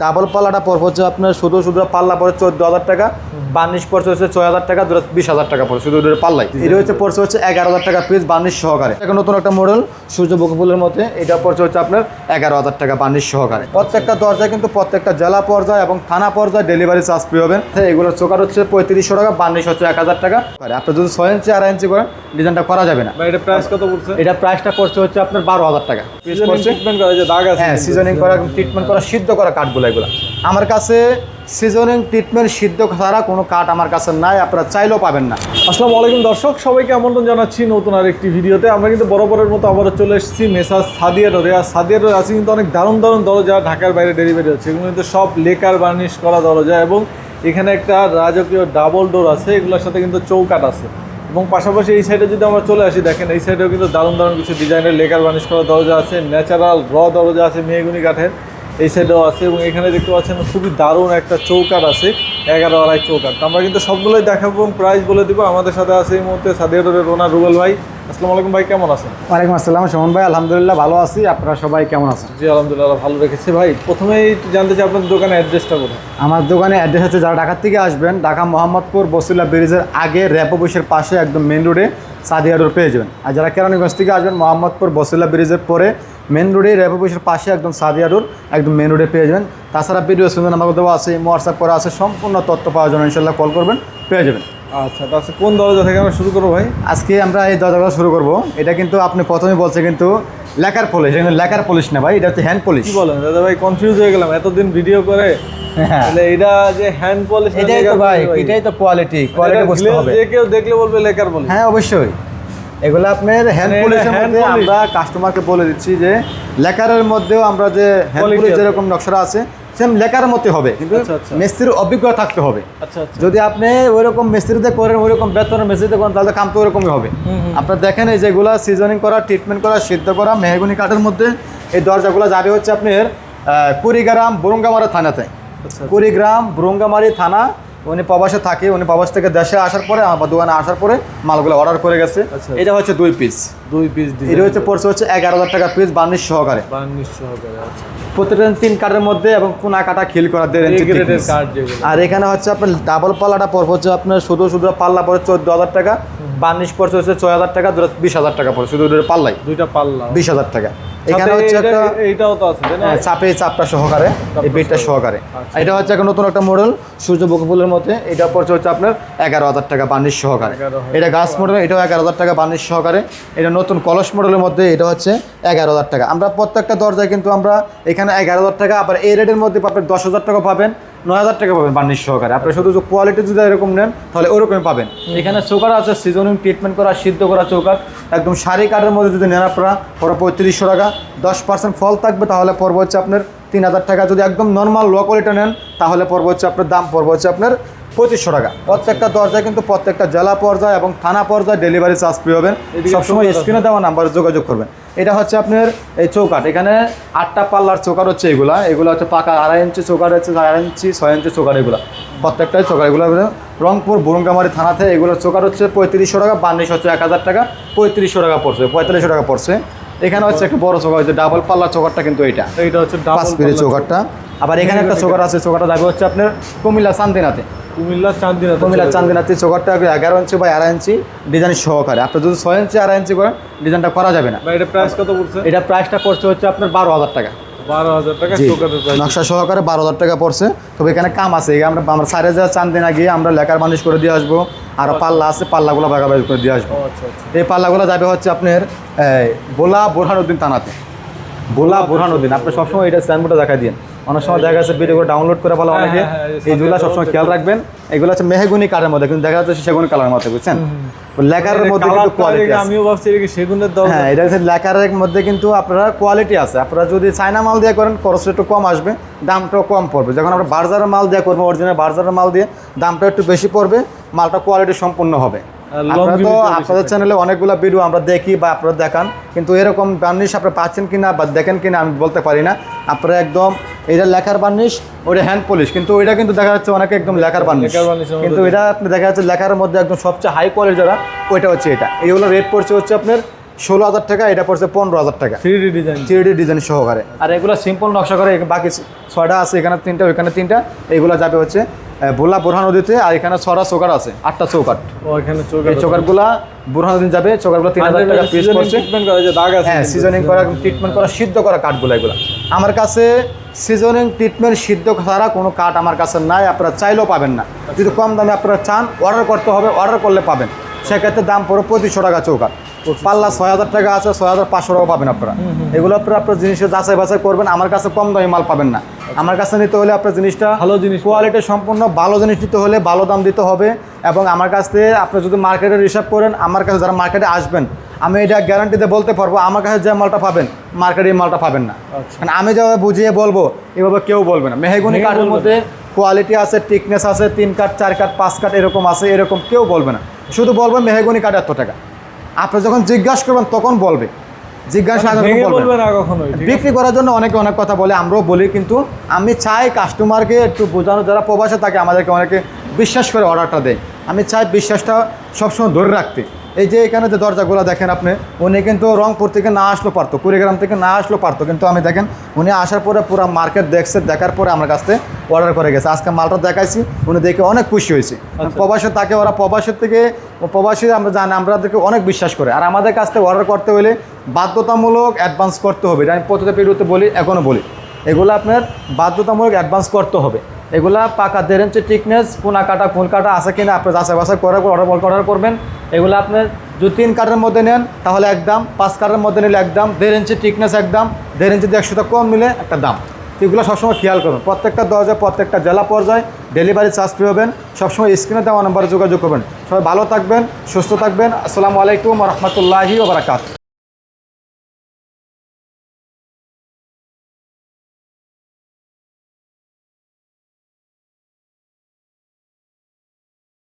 Double পাল্লাটা পর হচ্ছে আপনার শুধু শুধু পাল্লা পরে চোদ্দ হাজার টাকা। বার্নিশ পড়ছে হচ্ছে ছয় হাজার টাকা দুটো বিশ হাজার টাকা পড়ে শুধু দুটো পাল্লাই। এটা হচ্ছে পড়ছে হচ্ছে এগারো হাজার টাকা পিস বার্নিশ সহকারে। এটা নতুন একটা মডেল সূর্য বকুফুলের মধ্যে এটা পড়ছে হচ্ছে আপনার এগারো হাজার টাকা বার্নিশ সহকারে। প্রত্যেকটা দরজায় কিন্তু প্রত্যেকটা জেলা পর্যায়ে এবং থানা পর্যায়ে ডেলিভারি চার্জ ফ্রি হবেন এগুলোর চোকার হচ্ছে পঁয়ত্রিশশো টাকা বার্নিশ হচ্ছে এক হাজার টাকা। আপনি যদি ছয় ইঞ্চি আড়াই ইঞ্চি করেন ডিজাইনটা করা যাবে না। এটা প্রাইস কত পড়ছে? এটা প্রাইসটা পড়ছে হচ্ছে আপনার বারো হাজার টাকা। পড়ছে ট্রিটমেন্ট করা যে দাগ আছে হ্যাঁ সিজনিং করা ট্রিটমেন্ট করা সিদ্ধ করা কাঠগুলো এগুলো। আমার কাছে সিজনিং ট্রিটমেন্ট সিদ্ধ ছাড়া কোনো কাঠ আমার কাছে নাই, আপনারা চাইলেও পাবেন না। আসসালামু আলাইকুম দর্শক, সবাইকে আমন্ত্রণ জানাচ্ছি নতুন আর একটি ভিডিওতে। আমরা কিন্তু বরাবরের মতো আবারও চলে এসেছি মেসাজ সাদিয়া ডোরে আর সাদিয়া ডোরে আছে কিন্তু অনেক দারুণ দারুণ দরজা, ঢাকার বাইরে ডেলিভারি হচ্ছে। এগুলো কিন্তু সব লেকার বার্নিশ করা দরজা এবং এখানে একটা রাজকীয় ডাবল ডোর আছে, এগুলোর সাথে কিন্তু চৌকাট আছে। এবং পাশাপাশি এই সাইডে যদি আমরা চলে আসি, দেখেন এই সাইডেও কিন্তু দারুণ দারুণ কিছু ডিজাইনের লেকার বার্নিশ করা দরজা আছে ন্যাচারাল র দরজা আছে মেহগুনি কাঠের। এই সাইডেও আছে এবং এখানে দেখতে পাচ্ছেন খুবই দারুণ একটা চৌকাট আছে এগারো আড়াই চৌকাট আমরা কিন্তু সবগুলোই দেখাবো এবং প্রাইস বলে দিব। আমাদের সাথে আছে এই মুহূর্তে সাদিয়া রোনা রুবেল ভাই। আসসালামু আলাইকুম ভাই কেমন আছেন? ওয়ালাইকুম আসসালাম সুমন ভাই। আলহামদুলিল্লাহ ভালো আছি। আপনারা সবাই কেমন আছেন? জি আলহামদুলিল্লাহ ভালো রেখেছি। ভাই প্রথমেই জানতে চাই আপনার দোকানের অ্যাড্রেসটা কোথায় আমার দোকানে অ্যাড্রেস হচ্ছে যারা ঢাকার থেকে আসবেন ঢাকা মোহাম্মদপুর বসিলা ব্রিজের আগে র্যাপ অফিসের পাশে একদম মেন রোডে সাদিয়া রোড পেয়ে যাবেন। আর যারা কেরানীগঞ্জ থেকে আসবেন মোহাম্মদপুর বসিলা ব্রিজের পরে মেন রোডে র্যাপ পাশে একদম সাদিয়া রোড একদম মেন রোডে পেয়ে যাবেন। তাছাড়া ভিডিও সুন্দর আমাকে দেওয়া আছে হোয়াটসঅ্যাপ করা আছে সম্পূর্ণ তথ্য পাওয়ার জন্য ইনশাল্লাহ কল করবেন পেয়ে যাবেন। আচ্ছা তাহলে কোন দরজা থেকে আমরা শুরু করব ভাই? আজকে আমরা এই দরজাগুলো শুরু করব। এটা কিন্তু আপনি প্রথমে বলছে কিন্তু লেকার পলিশ এটা কিন্তু লেকার পলিশ না ভাই এটা হচ্ছে হ্যান্ড পলিশ কি বলেন? দাদা ভাই কনফিউজ হয়ে গেলাম এতদিন ভিডিও করে। হ্যাঁ। তাহলে এটা যে হ্যান্ড পলিশ এটাই তো ভাই এটাই তো কোয়ালিটি কোয়ালিটি বুঝতে হবে। যে কেউ দেখলে বলবে হ্যাঁ অবশ্যই। এগুলো আপনার হ্যান্ড মানে পলিশের মধ্যে আমরা কাস্টমারকে বলে দিচ্ছি যে লেকারের মধ্যেও আমরা যে হ্যান্ড পলিশ যেরকম নকশা আছে সেম লেকারের মধ্যে হবে। কিন্তু আচ্ছা, আচ্ছা। মিস্ত্রির অভিজ্ঞতা থাকতে হবে। আচ্ছা যদি আপনি ওইরকম মিস্ত্রিতে করেন ওইরকম বেতনের মিস্ত্রিতে করেন তাহলে কাম তো ওরকমই হবে। আপনার দেখেন এই যেগুলো সিজনিং করা ট্রিটমেন্ট করা সিদ্ধ করা মেহগুনি কাঠের মধ্যে এই দরজাগুলো যাবে হচ্ছে আপনার কুড়িগ্রাম বরুঙ্গামারা থানাতে। কুড়িগ্রাম বরুঙ্গামারি থানা উনি প্রবাসে থাকে উনি প্রবাস থেকে দেশে আসার পরে আমার দোকানে আসার পরে মালগুলো অর্ডার করে গেছে। আচ্ছা। এটা হচ্ছে দুই পিস দুই পিস এটা হচ্ছে পড়ছে হচ্ছে এগারো হাজার টাকা পিস বার্নিশ সহকারে। বার্নিশ সহকারে প্রতিটা প্রত্যেকটা তিন কার্ডের মধ্যে এবং কোনা কাটা খিল করা দেড় আর এখানে হচ্ছে আপনার ডাবল পাল্লাটা পর হচ্ছে আপনার শুধু শুধু পাল্লা পরে চোদ্দ হাজার টাকা। বার্নিশ পড়ছে হচ্ছে ছয় হাজার টাকা দুটো বিশ হাজার টাকা পড়ে শুধু দুটো পাল্লাই। দুইটা পাল্লা। বিশ হাজার টাকা। এখানে হচ্ছে একটা এইটাও তো আছে হ্যাঁ, চাপে চাপটা সহকারে এই বিটটা সহকারে। আচ্ছা। এটা হচ্ছে একটা নতুন একটা মডেল সূর্য বকুফুলের মধ্যে। এটা পড়ছে হচ্ছে আপনার এগারো হাজার টাকা বার্নিশ সহকারে। এটা গাছ মডেল এটাও এগারো হাজার টাকা বার্নিশ সহকারে। এটা নতুন কলস মডেলের মধ্যে এটা হচ্ছে এগারো হাজার টাকা। আমরা প্রত্যেকটা দরজায় কিন্তু আমরা এখানে এগারো হাজার টাকা আবার এই রেটের মধ্যে পাবেন দশ হাজার টাকা পাবেন। নয় হাজার টাকা পাবেন বার্নিশ সহকারে। আপনি শুধু কোয়ালিটি যদি এরকম নেন, তাহলে ওরকমই পাবেন। এখানে চৌকার আছে সিজনিং ট্রিটমেন্ট করা, সিদ্ধ করা চৌকার একদম শাড়ি কাঠের মধ্যে যদি নেন আপনারা পরে পঁয়ত্রিশশো টাকা। দশ পার্সেন্ট ফল থাকবে, তাহলে পর্ব হচ্ছে আপনার তিন হাজার টাকা। যদি একদম নর্মাল লো কোয়ালিটি নেন, তাহলে পর্ব হচ্ছে আপনার দাম পর্ব হচ্ছে আপনার পঁচিশশো টাকা। প্রত্যেকটা দরজায় কিন্তু প্রত্যেকটা জেলা পর্যায়ে এবং থানা পর্যায়ে ডেলিভারি চার্জ ফ্রি হবেন। সবসময় স্ক্রিনে দেওয়া নাম্বারে যোগাযোগ করবেন। এটা হচ্ছে আপনার এই চৌকাট এখানে আটটা পাল্লার চৌকাট হচ্ছে এগুলা। এগুলো হচ্ছে পাকা আড়াই ইঞ্চি চৌকাট হচ্ছে আড়াই ইঞ্চি ছয় ইঞ্চি চৌকাট এগুলো। প্রত্যেকটাই চৌকাট এগুলো রংপুর বুরুঙ্গামারি থানাতে এগুলোর চৌকাট হচ্ছে পঁয়ত্রিশশো টাকা বার্নিশ হচ্ছে এক হাজার টাকা পঁয়ত্রিশশো টাকা পড়ছে পঁয়তাল্লিশশো টাকা পড়ছে। এখানে হচ্ছে একটা বড় চৌকাট হচ্ছে ডাবল পাল্লার চৌকাটটা কিন্তু এইটা। এইটা হচ্ছে ডাবল চৌকাটটা আবার এখানে একটা চৌকাট আছে চৌকাটটা যাবে হচ্ছে আপনার কুমিল্লা চান্দিনাতে কুমিল্লা চান্দিনা কুমিল্লা চান্দিনাতে চৌকাটটা এগারো ইঞ্চি বা আড়াই ইঞ্চি ডিজাইন সহকারে আপনি যদি ছয় ইঞ্চি আড়াই ইঞ্চি করেন ডিজাইনটা করা যাবে না। এটা প্রাইস কত পড়ছে? এটা প্রাইসটা পড়ছে হচ্ছে আপনার বারো হাজার টাকা। হাজার নকশা সহকারে বারো হাজার টাকা পড়ছে। তবে এখানে কাম আছে। আমরা আমরা সাড়ে যা চান্দিনা গিয়ে আমরা লেখার মানুষ করে দিয়ে আসব। আর পাল্লা আছে পাল্লাগুলো ভাগাভাগি করে দিয়ে আসব। আচ্ছা আচ্ছা। এই পাল্লাগুলো যাবে হচ্ছে আপনার বোলা বোরহানুদ্দিন থানাতে। বোলা বোরহানুদ্দিন। আপনি সবসময় এটা সাইনবোর্ডে দেখা দিন অনেক সময় দেখা যাচ্ছে ভিডিও ডাউনলোড করে ফেলা হ্যাঁ, অনেকে। হ্যাঁ, হ্যাঁ, এই এইগুলো সবসময় খেয়াল রাখবেন। এগুলো হচ্ছে মেহগুনি কাঠের মধ্যে কিন্তু দেখা যাচ্ছে সেগুনি কালার মধ্যে বুঝছেন? লেখার মধ্যে কিন্তু কোয়ালিটি আছে। আমিও ভাবছি এটা সেগুনের দরজা হ্যাঁ এটা হচ্ছে লেখারের মধ্যে কিন্তু আপনারা কোয়ালিটি আছে। আপনারা যদি চায়না মাল দিয়ে করেন খরচটা একটু কম আসবে দামটাও কম পড়বে। যখন আমরা বার্জারের মাল দিয়ে করব অরিজিনাল বার্জারের মাল দিয়ে দামটা একটু বেশি পড়বে মালটা কোয়ালিটি সম্পূর্ণ হবে। আপনারা তো আপনাদের চ্যানেলে অনেকগুলো ভিডিও আমরা দেখি বা আপনারা দেখান কিন্তু এরকম বার্নিশ আপনারা পাচ্ছেন কিনা বা দেখেন কিনা আমি বলতে পারি না। আপনারা একদম এটা লেখার বার্নিশ ওটা হ্যান্ড পলিশ কিন্তু ওইটা কিন্তু দেখা যাচ্ছে অনেকে একদম লেখার বার্নিশ কিন্তু এটা আপনি দেখা যাচ্ছে লেখার মধ্যে একদম সবচেয়ে হাই কোয়ালিটি যারা ওইটা হচ্ছে এটা। এইগুলো রেট পড়ছে হচ্ছে আপনার ষোলো হাজার টাকা এটা পড়ছে পনেরো হাজার টাকা। Three D design three D design সহকারে। আর এগুলো সিম্পল নকশা করে বাকি ছয়টা আছে এখানে তিনটা ওইখানে তিনটা এগুলো যাবে হচ্ছে ভোলা বোরহান নদীতে আর এখানে ছড়া চৌকাট আছে আটটা চৌকাট এই চৌকাটগুলা বোরহান নদী যাবে চৌকাটগুলো তিন হাজার টাকা পিস পড়ছে ট্রিটমেন্ট করা যে হ্যাঁ সিজনিং করা ট্রিটমেন্ট করা সিদ্ধ করা কাঠগুলো এগুলো। আমার কাছে সিজনিং ট্রিটমেন্ট সিদ্ধ ছাড়া কোনো কাঠ আমার কাছে নাই আপনারা চাইলেও পাবেন না। যদি কম দামে আপনারা চান অর্ডার করতে হবে অর্ডার করলে পাবেন। সেক্ষেত্রে দাম পড়ে পঁচিশশো টাকা চৌকাঠ। পাল্লা ছয় হাজার টাকা আছে ছয় হাজার পাঁচশো টাকা পাবেন আপনারা। এগুলো আপনারা আপনার জিনিসের যাচাই বাছাই করবেন আমার কাছে কম দামে মাল পাবেন না। আমার কাছে নিতে হলে আপনার জিনিসটা ভালো জিনিস। কোয়ালিটি সম্পূর্ণ ভালো জিনিস নিতে হলে ভালো দাম দিতে হবে এবং আমার কাছ থেকে আপনি যদি মার্কেটের হিসাব করেন আমার কাছে যারা মার্কেটে আসবেন আমি এটা গ্যারান্টিতে বলতে পারব আমার কাছে যে মালটা পাবেন মার্কেটে এই মালটা পাবেন না। আচ্ছা। কারণ আমি যেভাবে বুঝিয়ে বলব এভাবে কেউ বলবে না। মেহেগুনি কাঠের মধ্যে কোয়ালিটি আছে টিকনেস আছে তিন কাঠ চার কাঠ পাঁচ কাঠ এরকম আছে এরকম কেউ বলবে না। শুধু বলবে মেহেগুনি কাঠ এত টাকা। আপনি যখন জিজ্ঞাসা করবেন তখন বলবে। জিজ্ঞাসা মানে আগে ভেঙে বলবে না। কখনোই বিক্রি করার জন্য অনেকে অনেক কথা বলে আমরাও বলি কিন্তু আমি চাই কাস্টমারকে একটু বোঝানো যারা প্রবাসে থাকে আমাদেরকে অনেকে বিশ্বাস করে অর্ডারটা দেয়। আমি চাই বিশ্বাসটা সবসময় ধরে রাখতে। এই যে এখানে যে দরজাগুলো দেখেন আপনি উনি কিন্তু রংপুর থেকে না আসলেও পারতো কুড়িগ্রাম থেকে না আসলেও পারতো। কিন্তু আমি দেখেন উনি আসার পরে পুরো মার্কেট দেখছে দেখার পরে আমার কাছ থেকে অর্ডার করে গেছে। আজকে মালটা দেখাইছি উনি দেখে অনেক খুশি হয়েছে। প্রবাসে তাকে ওরা প্রবাসের থেকে প্রবাসী আমরা জানি আমরা আমাদেরকে অনেক বিশ্বাস করে। আর আমাদের কাছ থেকে অর্ডার করতে হলে বাধ্যতামূলক অ্যাডভান্স করতে হবে। এটা আমি প্রতিটা ভিডিওতে বলি এখনও বলি। এগুলো আপনার বাধ্যতামূলক অ্যাডভান্স করতে হবে। এগুলা পাকা দেড় ইঞ্চি টিকনেস কোনা কাটা কোন কাটা আছে কিনা আপনি যাচাই বাছাই করার পর অর্ডার অর্ডার করবেন। এগুলো আপনি যদি তিন কাঠের মধ্যে নেন, তাহলে একদম পাঁচ কাঠের মধ্যে নিলে একদম দেড় ইঞ্চি টিকনেস একদম দেড় ইঞ্চি একশোটা কম নিলে একটা দাম। এগুলো সবসময় খেয়াল করবেন প্রত্যেকটা দরজায়, প্রত্যেকটা জেলা পর্যায়ে ডেলিভারি চার্জ ফ্রি হবেন। সবসময় স্ক্রিনে দেওয়া নাম্বারে যোগাযোগ করবেন। সবাই ভালো থাকবেন, সুস্থ থাকবেন। আসসালামু আলাইকুম রহমতুল্লাহি ওবরাকাত